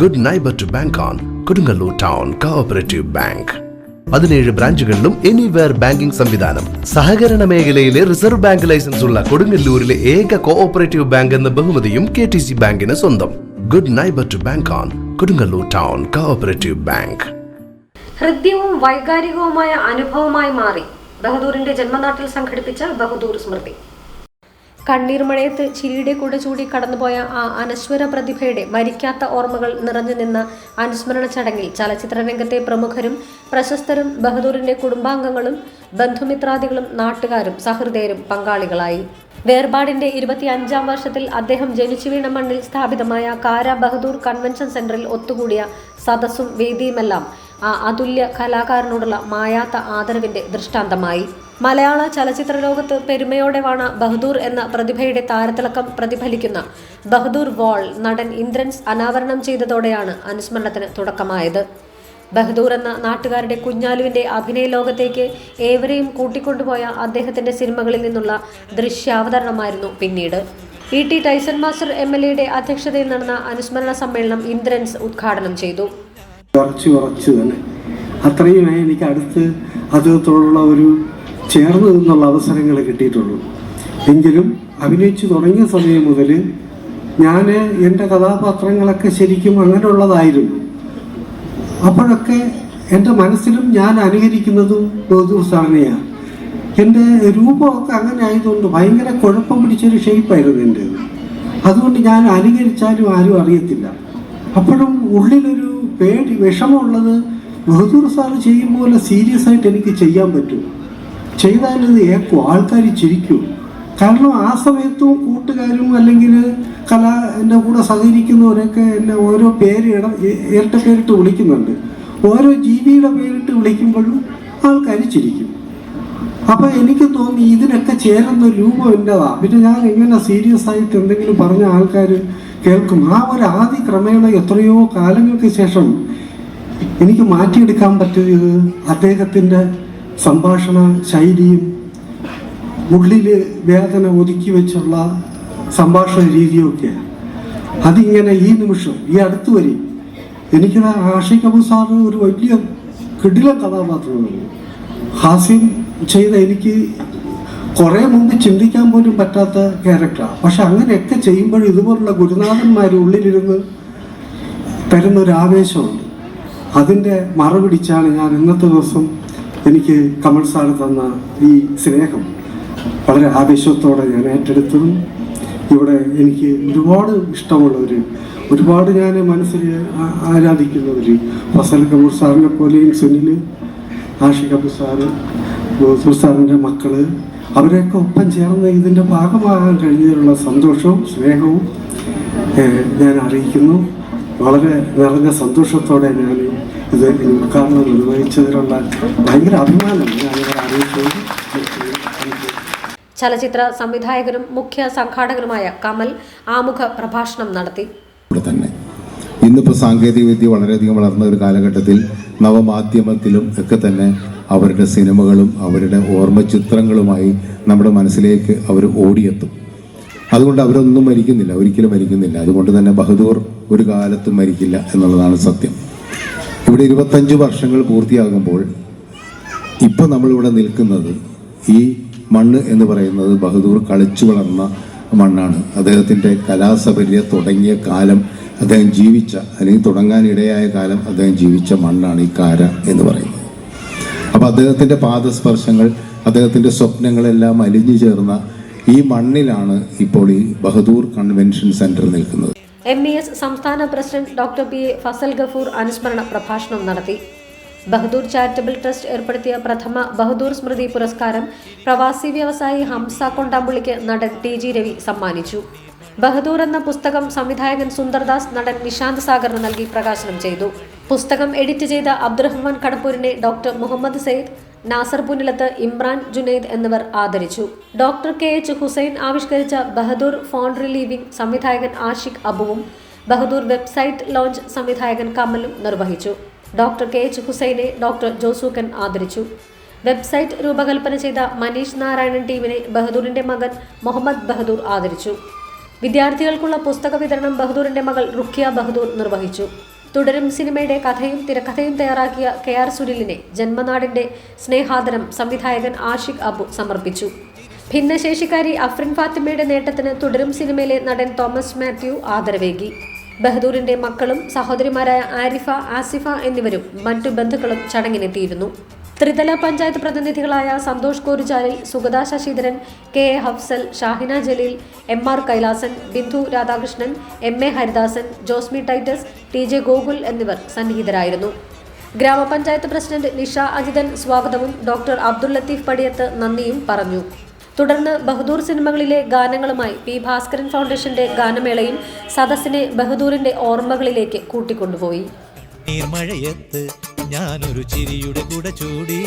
Good neighbour to bank on Kodungallur town cooperative bank പതിനേഴ് ബ്രാഞ്ചുകളിലും anywhere banking സംവിധാനം. സഹകരണ മേഖലയിലെ റിസർവ് ബാങ്ക് ലൈസൻസ് ഉള്ള കൊടുങ്ങല്ലൂരിലെ ഏക കോഓപ്പറേറ്റീവ് ബാങ്ക് എന്ന ബഹുമതിയും കെ ടി സി ബാങ്കിന് സ്വന്തം. Good neighbour to bank on Kodungallur town cooperative bank ഹൃദ്യവും വൈകാരികവുമായ അനുഭവമായി മാറി. ബഹദൂറിന്റെ ജന്മനാട്ടിൽ സംഘടിപ്പിച്ച ബഹദൂർ സ്മൃതി. കണ്ണീർ മഴയത്ത് ചിരിയുടെ കൂടെ ചൂടി കടന്നുപോയ ആ അനശ്വര പ്രതിഭയുടെ മരിക്കാത്ത ഓർമ്മകൾ നിറഞ്ഞു നിന്ന അനുസ്മരണ ചടങ്ങിൽ ചലച്ചിത്ര രംഗത്തെ പ്രമുഖരും പ്രശസ്തരും ബഹദൂറിന്റെ കുടുംബാംഗങ്ങളും ബന്ധുമിത്രാദികളും നാട്ടുകാരും സഹൃദയരും പങ്കാളികളായി. വേർപാടിന്റെ ഇരുപത്തി അഞ്ചാം വർഷത്തിൽ അദ്ദേഹം ജനിച്ചു വീണ മണ്ണിൽ സ്ഥാപിതമായ കാര ബഹദൂർ കൺവെൻഷൻ സെന്ററിൽ ഒത്തുകൂടിയ സദസ്സും വേദിയുമെല്ലാം ആ അതുല്യ കലാകാരനോടുള്ള മായാത്ത ആദരവിന്റെ ദൃഷ്ടാന്തമായി. മലയാള ചലച്ചിത്ര ലോകത്ത് പെരുമയോടെ വാണ ബഹദൂർ എന്ന പ്രതിഭയുടെ താരത്തിളക്കം പ്രതിഫലിക്കുന്ന ബഹദൂർ വാൾ നടൻ ഇന്ദ്രൻസ് അനാവരണം ചെയ്തതോടെയാണ് അനുസ്മരണത്തിന് തുടക്കമായത്. ബഹദൂർ എന്ന നാട്ടുകാരുടെ കുഞ്ഞാലുവിന്റെ അഭിനയ ലോകത്തേക്ക് ഏവരെയും കൂട്ടിക്കൊണ്ടുപോയ അദ്ദേഹത്തിന്റെ സിനിമകളിൽ നിന്നുള്ള ദൃശ്യാവതരണമായിരുന്നു പിന്നീട്. E T Tyson master M L എയുടെ അധ്യക്ഷതയിൽ നടന്ന അനുസ്മരണ സമ്മേളനം ഇന്ദ്രൻസ് ഉദ്ഘാടനം ചെയ്തു. ഉറച്ചു ഉറച്ചു തന്നെ. അത്രയുമേ എനിക്ക് അടുത്ത് അദ്ദേഹത്തോടുള്ള ഒരു ചേർന്ന് നിന്നുള്ള അവസരങ്ങൾ കിട്ടിയിട്ടുള്ളൂ. എങ്കിലും അഭിനയിച്ചു തുടങ്ങിയ സമയം മുതൽ ഞാൻ എന്റെ കഥാപാത്രങ്ങളൊക്കെ ശരിക്കും അങ്ങനെയുള്ളതായിരുന്നു. അപ്പോഴൊക്കെ എന്റെ മനസ്സിലും ഞാൻ അനുകരിക്കുന്നതും ബഹദൂർ സാറിനെയാണ് എന്റെ രൂപമൊക്കെ അങ്ങനെ ആയതുകൊണ്ട് ഭയങ്കര കുഴപ്പം പിടിച്ചൊരു ഷേപ്പായിരുന്നു എന്റെ അതുകൊണ്ട് ഞാൻ അനുകരിച്ചാലും ആരും അറിയത്തില്ല. അപ്പോഴും ഉള്ളിലൊരു പേടി വിഷമമുള്ളത് ബഹദൂർ സാറ് ചെയ്യും പോലെ സീരിയസ് ആയിട്ട് എനിക്ക് ചെയ്യാൻ പറ്റും. ചെയ്താലത് ഏക്കും ആൾക്കാർ ചിരിക്കും. കാരണം ആ സമയത്തും കൂട്ടുകാരും അല്ലെങ്കിൽ കല എന്റെ കൂടെ സഹകരിക്കുന്നവരൊക്കെ എന്നെ ഓരോ പേര് ഇട ഇരട്ട പേരിട്ട് വിളിക്കുന്നുണ്ട്. ഓരോ ജീവിയുടെ പേരിട്ട് വിളിക്കുമ്പോഴും ആൾക്കാർ ചിരിക്കും. അപ്പം എനിക്ക് തോന്നി ഇതിനൊക്കെ ചേരുന്ന രൂപം എന്റെതാണ് പിന്നെ ഞാൻ എങ്ങനെ സീരിയസ് ആയിട്ട് എന്തെങ്കിലും പറഞ്ഞ ആൾക്കാർ കേൾക്കും. ആ ഒരു ആദ്യ ക്രമേണ എത്രയോ കാലങ്ങൾക്ക് ശേഷം എനിക്ക് മാറ്റിയെടുക്കാൻ പറ്റിയത് അദ്ദേഹത്തിന്റെ സംഭാഷണ ശൈലിയും ഉള്ളിൽ വേദന ഒതുക്കി വെച്ചുള്ള സംഭാഷണ രീതിയൊക്കെയാണ് അതിങ്ങനെ ഈ നിമിഷം ഈ അടുത്ത് വരെ എനിക്ക് ആഷി കപൂർ സാറ് ഒരു വലിയ കിടില കഥാപാത്രമാണ്. ഹാസ്യം ചെയ്ത എനിക്ക് കുറേ മുമ്പ് ചിന്തിക്കാൻ പോലും പറ്റാത്ത ക്യാരക്ടറാണ് പക്ഷെ അങ്ങനെയൊക്കെ ചെയ്യുമ്പോഴും ഇതുപോലുള്ള ഗുരുനാഥന്മാർ ഉള്ളിലിരുന്ന് തരുന്നൊരാവേശമുണ്ട് ഒരു അതിന്റെ മറപിടിച്ചാണ് ഞാൻ ഇന്നത്തെ ദിവസം എനിക്ക് കമൽ സാറ് തന്ന ഈ സ്നേഹം. വളരെ ആവേശത്തോടെ ഞാൻ ഏറ്റെടുത്തതും ഇവിടെ എനിക്ക് ഒരുപാട് ഇഷ്ടമുള്ളവർ ഒരുപാട് ഞാൻ മനസ്സിൽ ആരാധിക്കുന്ന ആരാധിക്കുന്നവർ ഫസൽ കപൂർ സാറിനെ പോലെയും സുനിൽ ആഷി കപൂർ സാറ് സാറിന്റെ മക്കൾ അവരെയൊക്കെ ഒപ്പം ചേർന്ന് ഇതിന്റെ ഭാഗമാകാൻ കഴിഞ്ഞതിലുള്ള സന്തോഷവും സ്നേഹവും ഞാൻ അറിയിക്കുന്നു. വളരെ നിറഞ്ഞ സന്തോഷത്തോടെ ഞാൻ ഇത് ഉദ്ഘാടനം നിർവഹിച്ചതിലുള്ള ഭയങ്കര അഭിമാനം ഞാനിവരെ അറിയിച്ചത് ചലച്ചിത്ര സംവിധായകനും മുഖ്യ സംഘാടകനുമായ കമൽ ആമുഖ പ്രഭാഷണം നടത്തി. തന്നെ. ഇന്നിപ്പോൾ സാങ്കേതികവിദ്യ വളരെയധികം വളർന്ന ഒരു കാലഘട്ടത്തിൽ നവമാധ്യമത്തിലും ഒക്കെ തന്നെ അവരുടെ സിനിമകളും അവരുടെ ഓർമ്മ ചിത്രങ്ങളുമായി നമ്മുടെ മനസ്സിലേക്ക് അവർ ഓടിയെത്തും. അതുകൊണ്ട് അവരൊന്നും മരിക്കുന്നില്ല ഒരിക്കലും മരിക്കുന്നില്ല. അതുകൊണ്ട് തന്നെ ബഹദൂർ ഒരു കാലത്തും മരിക്കില്ല എന്നുള്ളതാണ് സത്യം. ഇവിടെ ഇരുപത്തഞ്ച് വർഷങ്ങൾ പൂർത്തിയാകുമ്പോൾ ഇപ്പോൾ നമ്മളിവിടെ നിൽക്കുന്നത് ഈ മണ്ണ് എന്ന് പറയുന്നത് ബഹദൂർ കളിച്ചു വളർന്ന മണ്ണാണ്. അദ്ദേഹത്തിന്റെ കലാസപര്യ തുടങ്ങിയ കാലം അദ്ദേഹം ജീവിച്ച അല്ലെങ്കിൽ തുടങ്ങാനിടയായ കാലം അദ്ദേഹം ജീവിച്ച മണ്ണാണ് ഈ കാര എന്ന് പറയുന്നത്. അപ്പോൾ അദ്ദേഹത്തിന്റെ പാദസ്പർശങ്ങൾ അദ്ദേഹത്തിന്റെ സ്വപ്നങ്ങളെല്ലാം അലിഞ്ഞു ചേർന്ന ഈ മണ്ണിലാണ് ഇപ്പോൾ ഈ ബഹദൂർ കൺവെൻഷൻ സെന്റർ നിൽക്കുന്നത്. എം ഇ എസ് സംസ്ഥാന president doctor P Fazal Gafoor അനുസ്മരണ പ്രഭാഷണം നടത്തി. ബഹദൂർ ചാരിറ്റബിൾ ട്രസ്റ്റ് ഏർപ്പെടുത്തിയ പ്രഥമ ബഹദൂർ സ്മൃതി പുരസ്കാരം പ്രവാസി വ്യവസായി ഹംസ കൊണ്ടാമ്പുള്ളിക്ക് നടൻ ടി ജി രവി സമ്മാനിച്ചു. ബഹദൂർ എന്ന പുസ്തകം സംവിധായകൻ സുന്ദർദാസ് നടൻ നിശാന്ത് സാഗറിന് നൽകി പ്രകാശനം ചെയ്തു. പുസ്തകം എഡിറ്റ് ചെയ്ത അബ്ദുറഹ്മാൻ കടപ്പൂരിനെ ഡോക്ടർ മുഹമ്മദ് സെയ്ദ് നാസർ പുനിലത്ത് ഇമ്രാൻ ജുനൈദ് എന്നിവർ ആദരിച്ചു. ഡോക്ടർ കെ എച്ച് ഹുസൈൻ ആവിഷ്കരിച്ച ബഹദൂർ ഫോൺ റിലീവിംഗ് സംവിധായകൻ ആഷിഖ് അബുവും ബഹദൂർ വെബ്സൈറ്റ് ലോഞ്ച് സംവിധായകൻ കമലും നിർവഹിച്ചു. ഡോക്ടർ കെ എച്ച് ഹുസൈനെ ഡോക്ടർ ജോസൂക്കൻ ആദരിച്ചു. വെബ്സൈറ്റ് രൂപകൽപ്പന ചെയ്ത മനീഷ് നാരായണൻ ടീമിനെ ബഹദൂറിന്റെ മകൻ മുഹമ്മദ് ബഹദൂർ ആദരിച്ചു. വിദ്യാർത്ഥികൾക്കുള്ള പുസ്തക വിതരണം ബഹദൂറിന്റെ മകൾ റുഖിയ ബഹദൂർ നിർവഹിച്ചു. തുടരും സിനിമയുടെ കഥയും തിരക്കഥയും തയ്യാറാക്കിയ കെ ആർ സുനിലിനെ ജന്മനാടിന്റെ സ്നേഹാദരം സംവിധായകൻ ആഷിഖ് അബു സമർപ്പിച്ചു. ഭിന്നശേഷിക്കാരി അഫ്രിൻ ഫാത്തിമയുടെ നേട്ടത്തിന് തുടരും സിനിമയിലെ നടൻ തോമസ് മാത്യു ആദരവേകി. ബഹദൂറിന്റെ മക്കളും സഹോദരിമാരായ ആരിഫ ആസിഫ എന്നിവരും മറ്റു ബന്ധുക്കളും ചടങ്ങിനെത്തിയിരുന്നു. ത്രിതല panchayat പ്രതിനിധികളായ Santhosh Koruchalil Sugatha Sasidharan K A Hafsal Shahina Jaleel M R Kailasan Bindu Radhakrishnan M A Haridasan Josmi Titus T J Gokul എന്നിവർ സന്നിഹിതരായിരുന്നു. ഗ്രാമപഞ്ചായത്ത് പ്രസിഡന്റ് നിഷ അജിതൻ സ്വാഗതവും ഡോക്ടർ അബ്ദുൽ ലത്തീഫ് പടിയത്ത് നന്ദിയും പറഞ്ഞു. തുടർന്ന് ബഹദൂർ സിനിമകളിലെ ഗാനങ്ങളുമായി പി ഭാസ്കരൻ ഫൗണ്ടേഷന്റെ ഗാനമേളയും സദസ്സിനെ ബഹദൂറിന്റെ ഓർമ്മകളിലേക്ക് കൂട്ടിക്കൊണ്ടുപോയി. ഞാനൊരു ചിരിയുടെ കൂടെ ചൂടി.